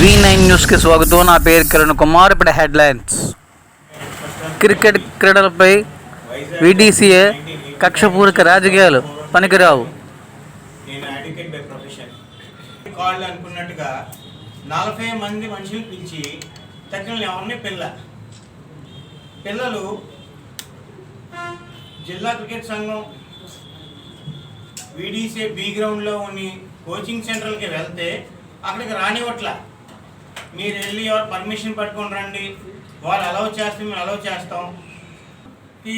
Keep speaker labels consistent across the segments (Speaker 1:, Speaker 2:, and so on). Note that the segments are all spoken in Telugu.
Speaker 1: వి నైన్ న్యూస్కి స్వాగతం. నా పేరు కిరణ్ కుమార్. ఇప్పుడు హెడ్లైన్స్. క్రికెట్ క్రీడలపై విడిసిఏ కక్షపూరిత రాజకీయాలు పనికిరావు.
Speaker 2: అనుకున్నట్టుగా నలభై మంది మనుషులు పిలిచి తగ్గిన ఎవరిని పిల్ల? పిల్లలు జిల్లా క్రికెట్ సంఘం వీడీసీ బి గ్రౌండ్లో ఉన్ని కోచింగ్ సెంటర్లకి వెళ్తే అక్కడికి రానివ్వట్ల. మీరు వెళ్ళి ఎవరు పర్మిషన్ పట్టుకొని రండి. వాళ్ళు అలౌ చేస్తే మేము అలౌ చేస్తాం. ఈ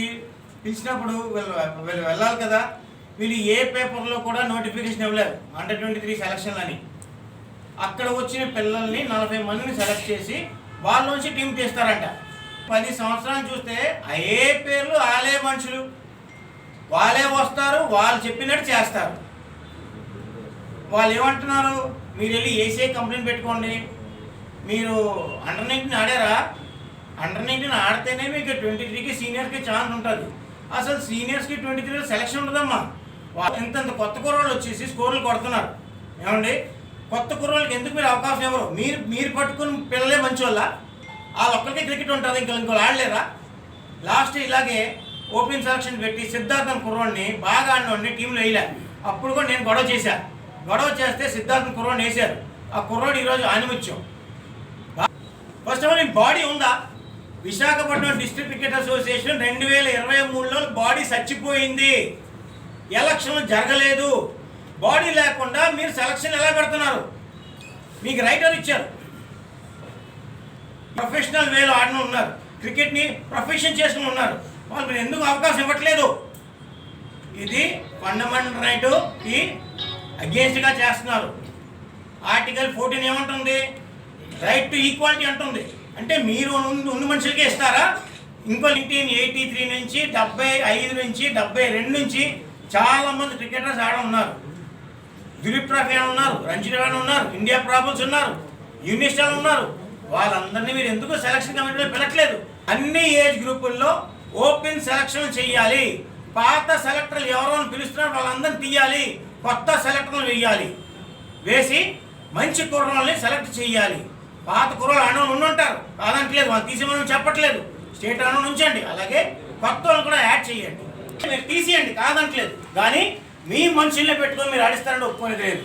Speaker 2: పిలిచినప్పుడు వీళ్ళు వీళ్ళు వెళ్ళాలి కదా. వీళ్ళు ఏ పేపర్లో కూడా నోటిఫికేషన్ ఇవ్వలేదు. అండర్ ట్వంటీ త్రీ సెలక్షన్ అని. అక్కడ వచ్చిన పిల్లల్ని నలభై మందిని సెలెక్ట్ చేసి వాళ్ళ నుంచి టీం తీస్తారంట. పది సంవత్సరాలు చూస్తే అయ్యే పేర్లు వాళ్ళే మనుషులు. వాళ్ళే వస్తారు వాళ్ళు చెప్పినట్టు చేస్తారు. వాళ్ళు ఏమంటున్నారు మీరు వెళ్ళి ఏసీఐ కంప్లైంట్ పెట్టుకోండి. మీరు అండర్ నైన్టీన్ ఆడారా? అండర్ నైన్టీన్ ఆడితేనే మీకు ట్వంటీ త్రీకి సీనియర్కి ఛాన్స్ ఉంటుంది. అసలు సీనియర్స్కి ట్వంటీ త్రీలో సెలక్షన్ ఉండదమ్మా. వా- ఇంతంత కొత్త కుర్రోళ్ళు వచ్చేసి స్కోర్లు కొడుతున్నారు. ఏమండి? కొత్త కుర్రోళ్ళకి ఎందుకు మీరు అవకాశం ఎవరు మీరు మీరు పట్టుకుని పిల్లలే మంచి వాళ్ళ వాళ్ళ ఒక్కరికే క్రికెట్ ఉంటుంది ఇంకా ఇంకో ఆడలేరా? లాస్ట్ ఇలాగే ఓపెన్ సెలక్షన్ పెట్టి సిద్ధార్థం కుర్రోడిని బాగా ఆడినోడిని టీంలో వేయలే. అప్పుడు కూడా నేను గొడవ చేశాను గొడవ చేస్తే సిద్ధార్థం కుర్రోడిని వేశారు. ఆ కుర్రోడు ఈరోజు ఆనిముత్యం. ఫస్ట్ ఆఫ్ ఆల్ ఈ బాడీ ఉందా? విశాఖపట్నం డిస్ట్రిక్ట్ క్రికెట్ అసోసియేషన్ రెండు వేల ఇరవై మూడులో బాడీ చచ్చిపోయింది. ఎలక్షన్లు జరగలేదు. బాడీ లేకుండా మీరు సెలక్షన్ ఎలా పెడుతున్నారు? మీకు రైటర్ ఇచ్చారు. ప్రొఫెషనల్ వేలో ఆడిన ఉన్నారు. క్రికెట్ని ప్రొఫెషన్ చేసుకుని ఉన్నారు. వాళ్ళు ఎందుకు అవకాశం ఇవ్వట్లేదు? ఇది ఫండమెంటల్ ఈ అగేన్స్ట్గా చేస్తున్నారు. ఆర్టికల్ ఫోర్టీన్ ఏమంటుంది? రైట్ టు ఈక్వాలిటీ అంటుంది. అంటే మీరు ఉన్న మనుషులకే ఇస్తారా? ఇంకో నైన్టీన్ ఎయిటీ త్రీ నుంచి డెబ్బై ఐదు నుంచి డెబ్బై రెండు నుంచి చాలా మంది క్రికెటర్స్ ఆడ ఉన్నారు. దిలీప్ ట్రాఫీ ఉన్నారు రంజీ ఉన్నారు ఇండియా ప్రాబుల్స్ ఉన్నారు యూనిస్టాల్ ఉన్నారు. వాళ్ళందరినీ మీరు ఎందుకు సెలక్షన్ కమిటీలో పిలట్లేదు? అన్ని ఏజ్ గ్రూపుల్లో ఓపెన్ సెలక్షన్ చేయాలి పాత సెలెక్టర్లు ఎవరో పిలుస్తున్నారు వాళ్ళందరినీ తీయాలి. కొత్త సెలెక్టర్లు వేయాలి వేసి మంచి కుర్రాళ్ళని సెలెక్ట్ చేయాలి పాత కుర్రాళ్ళు ఆడవాళ్ళు ఉండుంటారు. కాదంటలేదు వాళ్ళు తీసేమని చెప్పట్లేదు. స్టేట్ ఆడవాళ్ళు ఉంచండి. అలాగే కొత్త వాళ్ళు కూడా యాడ్ చేయండి మీరు తీసేయండి కాదంటలేదు. కానీ మీ మనుషుల్ని పెట్టుకొని మీరు అడిస్తారని ఒప్పుకోలేదు. లేదు